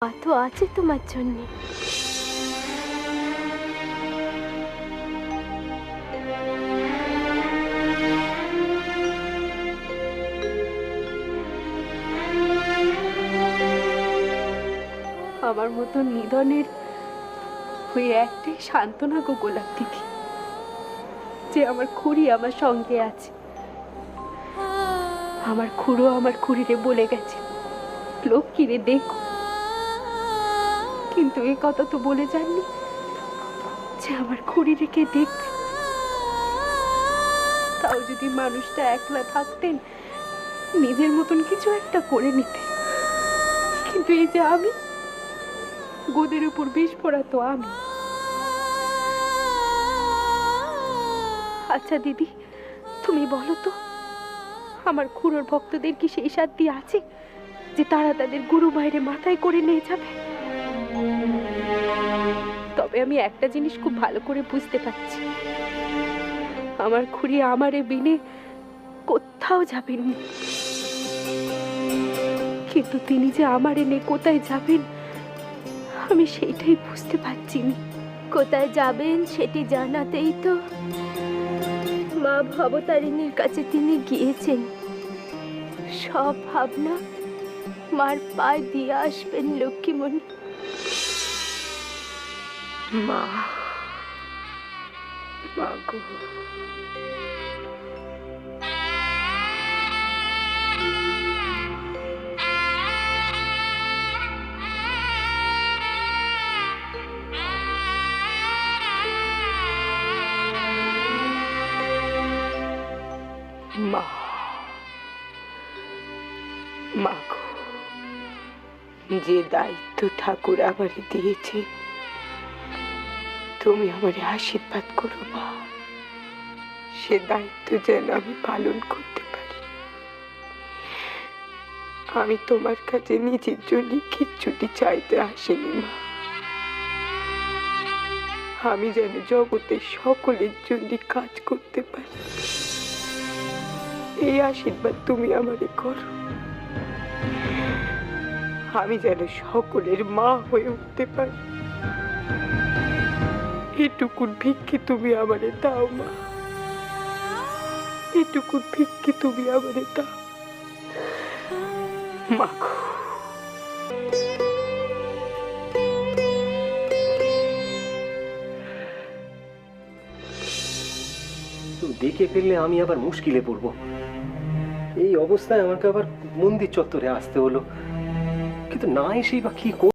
আছে তোমার জন্যে। আমার মতো নিধনের ওই একটাই সান্ত্বনা গো গোলাপ দিদি যে আমার খুড়ি আমার সঙ্গে আছে। আমার খুড়ো আমার খুড়িরে বলে গেছে, লক্ষ্মীরে দেখো কিন্তু এই কথা তো বলে যাননি। যে আমার খুড়িরে কে দেখবে। তাও যদি মানুষটা একলা থাকতেন, নিজের মতন কিছু একটা করে নিতে কিন্তু এই যে আমি, গোদের উপর বিষ পড়া তো আমি। আচ্ছা দিদি, তুমি বলো তো, আমার খুড়োর ভক্তদের কি সেই সাধ্যি আছে, যে তারা তাদের গুরু বাইরে মাথায় করে নিয়ে যাবে? তবে আমি একটা জিনিস খুব ভালো করে বুঝতে পারছি। আমার খুড়ি আমারে বিনে কোথাও যাবেন কিন্তু তিনি যে আমার এনে কোথায় যাবেন, আমি সেইটাই বুঝতে পারছি না। কোথায় যাবেন সেটি জানাতেই তো মা ভবতারিণীর কাছে তিনি গিয়েছেন। সব ভাবনা মার পায়ে দিয়ে আসবেন লক্ষ্মীমণি। মা মা গো। মা যে দায়িত্ব ঠাকুর আমারে দিয়েছে তুমি আমারে আশীর্বাদ করো মা। সে দায়িত্ব যেন আমি পালন করতে পারি। আমি তোমার কাছে নিজের জন্য কিচ্ছুটি চাইতে আসিনি মা। আমি যেন জগতের সকলের জন্য কাজ করতে পারি। এই আশীর্বাদ তুমি আমারে করো। আমি যেন সকলের মা হয়ে উঠতে পারি। এটুকুন ভিক্ষে তুমি আমারে দাও, মা এটুকুন ভিক্ষে তুমি আমারে দাও মা গো। তো দেখে ফেললে আমি আবার মুশকিলে পড়ব এই অবস্থায় আমাকে আবার মন্দির চত্বরে আসতে হলো কিন্তু না এসেই বা কি?